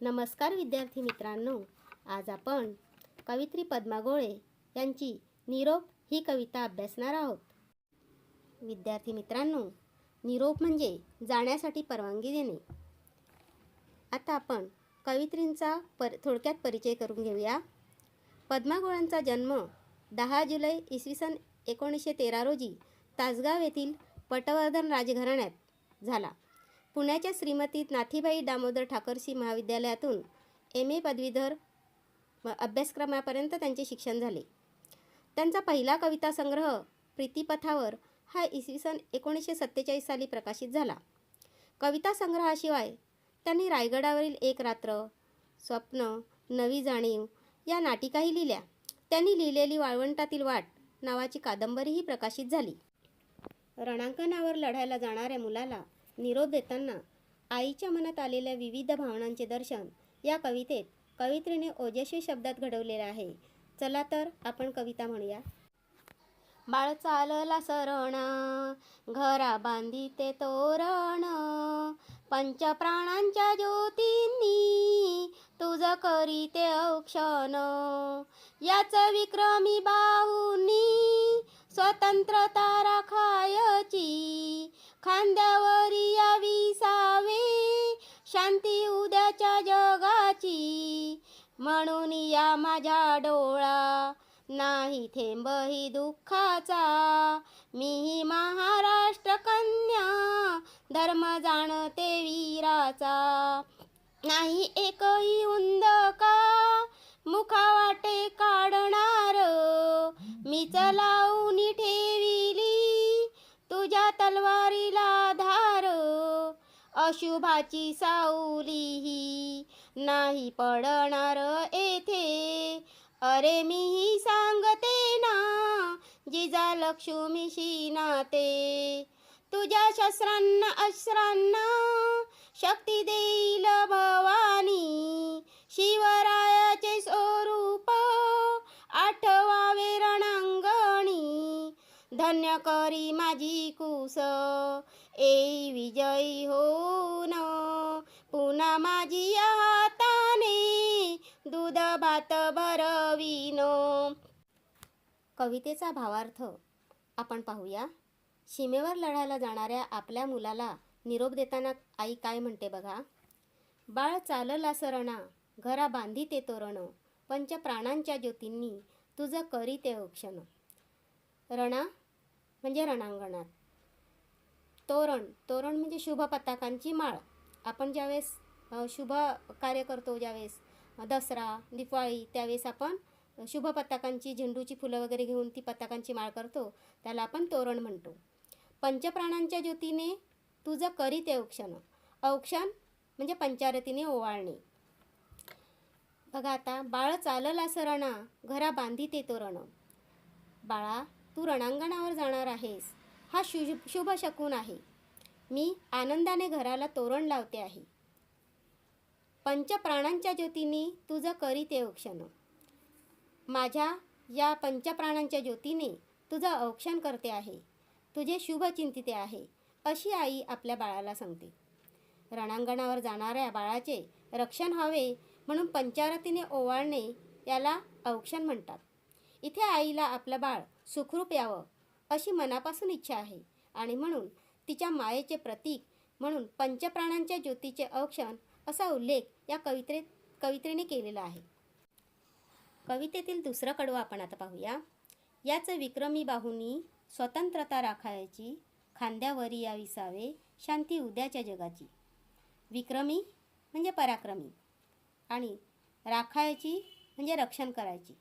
नमस्कार विद्यार्थी मित्रांनो. आज आपण कवित्री पद्मा गोळे यांची निरोप ही कविता अभ्यासणार आहोत. विद्यार्थी मित्रांनो निरोप म्हणजे जाण्यासाठी परवानगी देणे. आता आपण कवित्रींचा पर थोडक्यात परिचय करून घेऊया. पद्मागोळांचा जन्म दहा जुलै इसवी सन एकोणीसशे तेरा रोजी तासगाव येथील पटवर्धन राजघराण्यात झाला. पुण्याच्या श्रीमती नाथीबाई दामोदर ठाकरसी महाविद्यालयातून एम. ए. पदवीधर अभ्यासक्रमापर्यंत त्यांचे शिक्षण झाले. त्यांचा पहिला कविता संग्रह प्रीतीपथावर हा इसवी सन एकोणीसशे सत्तेचाळीस साली प्रकाशित झाला. कविता संग्रहाशिवाय त्यांनी रायगडावरील एक रात्र स्वप्न नवी जाणीव या नाटिकाही लिहिल्या. त्यांनी लिहिलेली वाळवंटातील वाट नावाची कादंबरीही प्रकाशित झाली. रणांकनावर लढायला जाणाऱ्या मुलाला निरोप देताना आईच्या मनात आलेल्या विविध भावनांचे दर्शन या कवितेत कवित्रीने ओजस्वी शब्दात घडवलेले आहे. चला तर आपण कविता म्हणूया. बाळ चालला सरण घरा बांधी ते तोरण पंचप्राणांच्या ज्योतींनी तुझ करीते औक्षण. याच विक्रमी बाहूंनी स्वतंत्रता राखायची. खांद्यावरी यावी सावे शांती उद्याच्या जगाची. म्हणून या माझ्या डोळा. नाही थेंबही दुःखाचा. मीही महाराष्ट्र कन्या. धर्म जाणते वीराचा. नाही एकही उंद का मुखा वाटे काढणार. मी चलावून तुझ्या तलवारीला धार. अशुभाची सावली ही नाही पडणार येथे. अरे मीही सांगते ना जिजा लक्ष्मीशी नाते. तुझ्या शस्त्रांना अश्रांना शक्ती देईल भवानी. शिवरायाचे स्वरूप आठवावे रणांगणी. धन्य करी माझी कुस. ए विजयी हो न पुन्हा माझी हाताने दूध भात भरवीन. कवितेचा भावार्थ आपण पाहूया. सीमेवर लढायला जाणाऱ्या आपल्या मुलाला निरोप देताना आई काय म्हणते बघा? बाळ चालला सरणा घरा बांधी ते तोरण पंच प्राणांच्या ज्योतींनी तुझं करी ते क्षण. रणा म्हणजे रणांगणात. तोरण तोरण म्हणजे शुभ पताकांची माळ. आपण ज्यावेळेस शुभ कार्य करतो ज्यावेळेस दसरा दिवाळी त्यावेळेस आपण शुभ पताकांची झेंडूची फुलं वगैरे घेऊन ती पताकांची माळ करतो. त्याला आपण तोरण म्हणतो. पंचप्राणांच्या ज्योतीने तुझं करी ते औक्षण. औक्षण म्हणजे पंचारतीने ओवाळणे. बघा आता बाळ चालला सरणा घरा बांधी ते तोरण बाळा तू रणांगणावर जाणार आहेस. हा शुभ शुभ शकून आहे. मी आनंदाने घराला तोरण लावते आहे. पंचप्राणांच्या ज्योतीने तुझं करीत ते औक्षण माझ्या या पंचप्राणांच्या ज्योतीने तुझं औक्षण करते आहे. तुझे शुभ चिंतिते आहे अशी आई आपल्या बाळाला सांगते. रणांगणावर जाणाऱ्या बाळाचे रक्षण हवे म्हणून पंचारतीने ओवाळणे याला औक्षण म्हणतात. इथे आईला आपलं बाळ सुखरूप यावं अशी मनापासून इच्छा आहे. आणि म्हणून तिच्या मायेचे प्रतीक म्हणून पंचप्राणांच्या ज्योतीचे अक्षण असा उल्लेख या कवित्रेत कवित्रेने केलेला आहे. कवितेतील दुसरं कडवं आपण आता पाहूया. याच विक्रमी बाहूंनी स्वतंत्रता राखायची खांद्यावरी या विसावे शांती उद्याच्या जगाची. विक्रमी म्हणजे पराक्रमी आणि राखायची म्हणजे रक्षण करायची.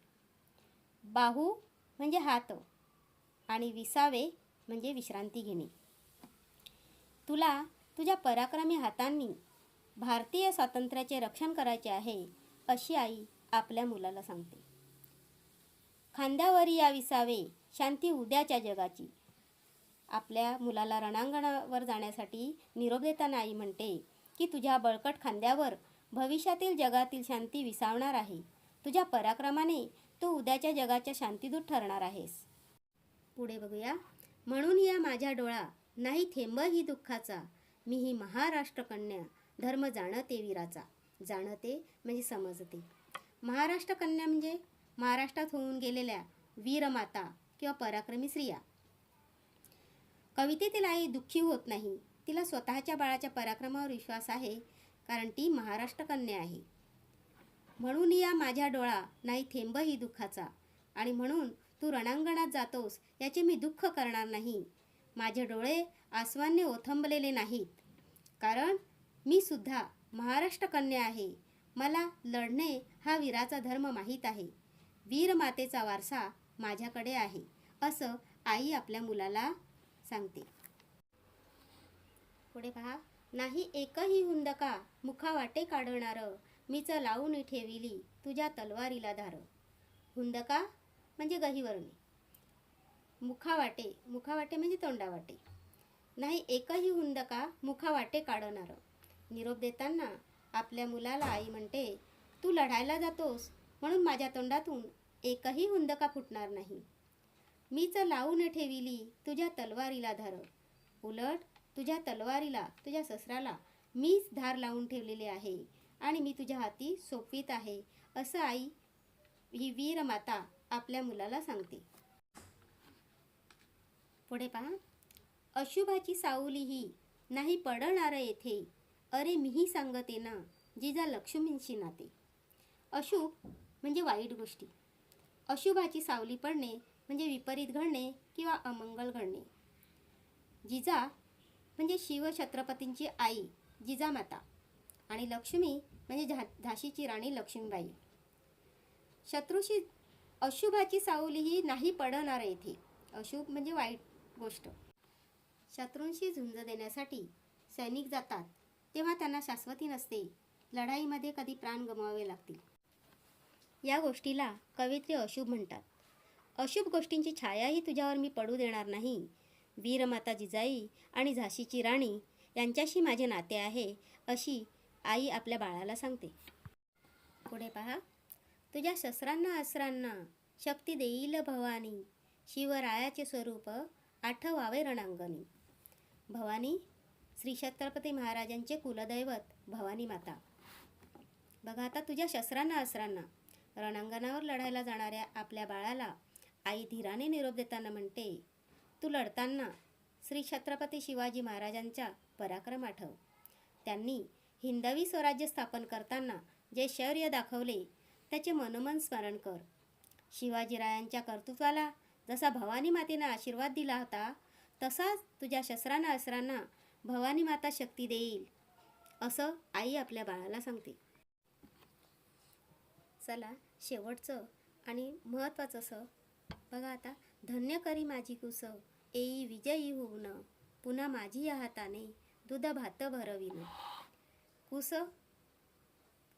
बाहू म्हणजे हात आणि विसावे म्हणजे विश्रांती घेणे. तुला तुझ्या पराक्रमी हातांनी भारतीय स्वातंत्र्याचे रक्षण करायचे आहे अशी आई आपल्या मुलाला सांगते. खांद्यावर या विसावे शांती उद्याच्या जगाची. आपल्या मुलाला रणांगणावर जाण्यासाठी निरोप देताना आई म्हणते की तुझ्या बळकट खांद्यावर भविष्यातील जगातील शांती विसावणार आहे. तुझ्या पराक्रमाने तू उद्याच्या जगाच्या शांतीदूत ठरणार आहेस. पुढे बघूया. म्हणून या माझ्या डोळा नाही थेंब ही दुःखाचा. मी ही महाराष्ट्रकन्या धर्म जाणते वीराचा. जाणते म्हणजे समजते. महाराष्ट्र कन्या म्हणजे? महाराष्ट्रात होऊन गेलेल्या वीरमाता किंवा पराक्रमी स्त्रिया. कवितेतील आई दुःखी होत नाही. तिला स्वतःच्या बाळाच्या पराक्रमावर विश्वास आहे कारण ती महाराष्ट्र कन्या आहे. म्हणून या माझ्या डोळा नाही थेंबही दुःखाचा. आणि म्हणून तू रणांगणात जातोस याचे मी दुःख करणार नाही. माझे डोळे आसवांनी ओथंबलेले नाहीत. कारण मी सुद्धा महाराष्ट्र कन्या आहे. मला लढणे हा वीराचा धर्म माहीत आहे. वीर मातेचा वारसा माझ्याकडे आहे असं आई आपल्या मुलाला सांगते. पुढे पहा नाही एकही हुंदका मुखावाटे काढणारं मीच लावून ठेविली तुझ्या तलवारीला धार. हुंदका? म्हणजे गहिवरणे. मुखावाटे. मुखावाटे म्हणजे तोंडावाटे. नाही एकही हुंदका मुखावाटे काढणार. निरोप देताना आपल्या मुलाला आई म्हणते तू लढायला जातोस म्हणून माझ्या तोंडातून एकही हुंदका फुटणार नाही. मीच लावून ठेविली तुझ्या तलवारीला धार. उलट तुझ्या तलवारीला तुझ्या ससराला मीच धार लावून ठेवलेली आहे. आणि मी तुझ्या हाती सोपवीत आहे असं आई ही वीर माता आपल्या मुलाला सांगते. पुढे पहा. अशुभाची सावली ही नाही पडणार येथे अरे मीही सांगते ना जिजा लक्ष्मींशी नाते. अशुभ म्हणजे वाईट गोष्टी. अशुभाची सावली पडणे म्हणजे विपरीत घडणे किंवा अमंगल घडणे. जिजा म्हणजे शिवछत्रपतींची आई जिजामाता आणि लक्ष्मी म्हणजे झा झाशीची राणी लक्ष्मीबाई. शत्रूशी अशुभाची सावली ही नाही पडणार येथे अशुभ म्हणजे वाईट गोष्ट. शत्रूंशी झुंज देण्यासाठी सैनिक जातात तेव्हा त्यांना शाश्वती नसते. लढाईमध्ये कधी प्राण गमवावे लागतील. या गोष्टीला कवित्री अशुभ म्हणतात. अशुभ गोष्टींची छायाही तुझ्यावर मी पडू देणार नाही. वीरमाता जिजाई आणि झाशीची राणी यांच्याशी माझे नाते आहे अशी आई आपल्या बाळाला सांगते. पुढे पहा. तुझ्या शस्त्रांना अस्त्रांना शक्ती देईल भवानी. शिवरायाचे स्वरूप आठवावे रणांगणी. भवानी श्री छत्रपती महाराजांचे कुलदैवत भवानी माता. बघा आता तुझ्या शस्त्रांना अस्त्रांना रणांगणावर लढायला जाणाऱ्या आपल्या बाळाला आई धीराने निरोप देताना म्हणते तू लढताना श्री छत्रपती शिवाजी महाराजांचा पराक्रम आठव. त्यांनी हिंदवी स्वराज्य स्थापन करताना जे शौर्य दाखवले त्याचे मनोमन स्मरण कर. शिवाजीरायांच्या कर्तृत्वाला जसा भवानी मातेनं आशीर्वाद दिला होता तसाच तुझ्या शस्त्रांना अस्त्रांना भवानी माता शक्ती देईल असं आई आपल्या बाळाला सांगते. चला शेवटचं आणि महत्त्वाचं असं बघा आता धन्य करी माझी कुसव एई विजयी होऊन पुन्हा माझी या हाताने दूध भात भरविणं कुस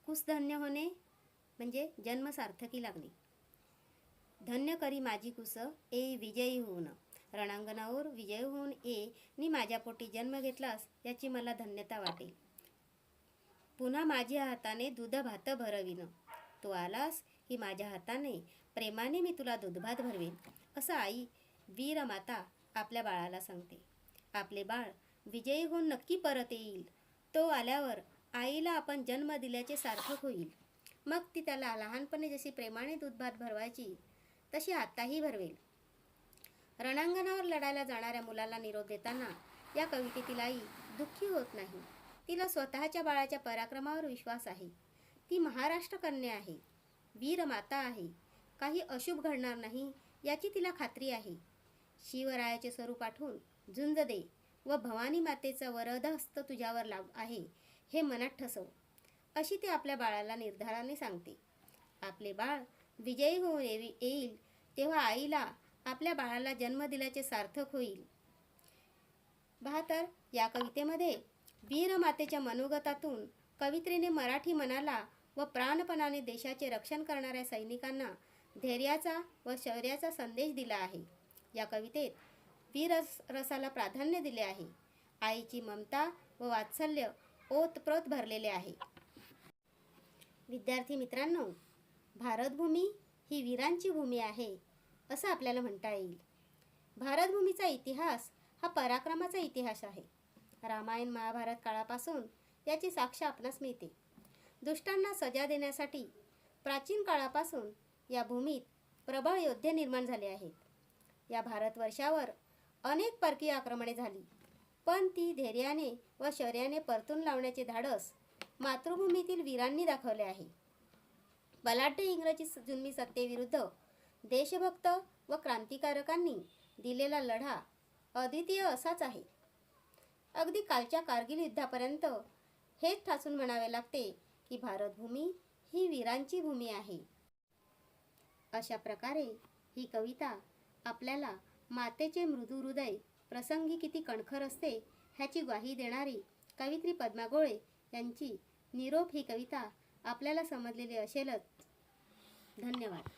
कुस धन्य होणे म्हणजे जन्म सार्थकी लागली धन्य करी माझी कुस ए विजयी होऊन. रणांगणावर विजय होऊन ए नी माझ्या पोटी जन्म घेतलास याची मला धन्यता वाटेल. पुन्हा माझ्या हाताने दूध भात भरविन. तू आलास की माझ्या हाताने प्रेमाने मी तुला दूधभात भरवीन असं आई वीर माता आपल्या बाळाला सांगते. आपले बाळ विजयी होऊन नक्की परत येईल. तो आल्यावर आईला आपण जन्म दिल्याचे सार्थक होईल. मग ती त्याला लहानपणी जशी प्रेमाने दूधभात भरवायची तशी आताही भरवेल. रणांगणावर लढायला जाणाऱ्या मुलाला निरोप देताना या कवितेतील आई दुःखी होत नाही. तिला स्वतःच्या बाळाच्या पराक्रमावर विश्वास आहे. ती महाराष्ट्र कन्या आहे. वीर माता आहे. काही अशुभ घडणार नाही याची तिला खात्री आहे. शिवरायाचे स्वरूप आठवून झुंज दे व भवानी मातेचा वरदहस्त तुझ्यावर लाभ आहे. हे मनात ठसव अशी ती आपल्या बाळाला निर्धाराने सांगते. आपले बाळ विजयी होऊन येईल तेव्हा आईला आपल्या बाळाला जन्म दिल्याचे सार्थक होईल. बहातर या कवितेमध्ये वीरमातेच्या मनोगतातून कवित्रीने मराठी मनाला व प्राणपणाने देशाचे रक्षण करणाऱ्या सैनिकांना धैर्याचा व शौर्याचा संदेश दिला आहे. या कवितेत वीर रसाला प्राधान्य दिले आहे. आईची ममता व वात्सल्य ओतप्रोत भरलेले आहे. विद्यार्थी मित्रांनो भारतभूमी ही वीरांची भूमी आहे असं आपल्याला म्हणता येईल. भारतभूमीचा इतिहास हा पराक्रमाचा इतिहास आहे. रामायण महाभारत काळापासून याची साक्ष आपणास मिळते. दुष्टांना सजा देण्यासाठी प्राचीन काळापासून या भूमीत प्रबळ योद्धे निर्माण झाले आहेत. या भारतवर्षावर अनेक परकीय आक्रमणे झाली. पण ती धैर्याने व शौर्याने परतून लावण्याचे धाडस मातृभूमीतील वीरांनी दाखवले आहे. बलाढ्य इंग्रजी जुन्मी सत्तेविरुद्ध देशभक्त व क्रांतिकारकांनी दिलेला लढा अद्वितीय असाच आहे. अगदी कालच्या कारगिल युद्धापर्यंत हेच ठासून म्हणावे लागते की भारतभूमी ही वीरांची भूमी आहे. अशा प्रकारे ही कविता आपल्याला मातेचे मृदू हृदय प्रसंगी किती कणखर असते ह्याची ग्वाही देणारी कवित्री पद्मा गोळे यांची निरोप ही कविता आपल्याला समजलेली असेलच. धन्यवाद.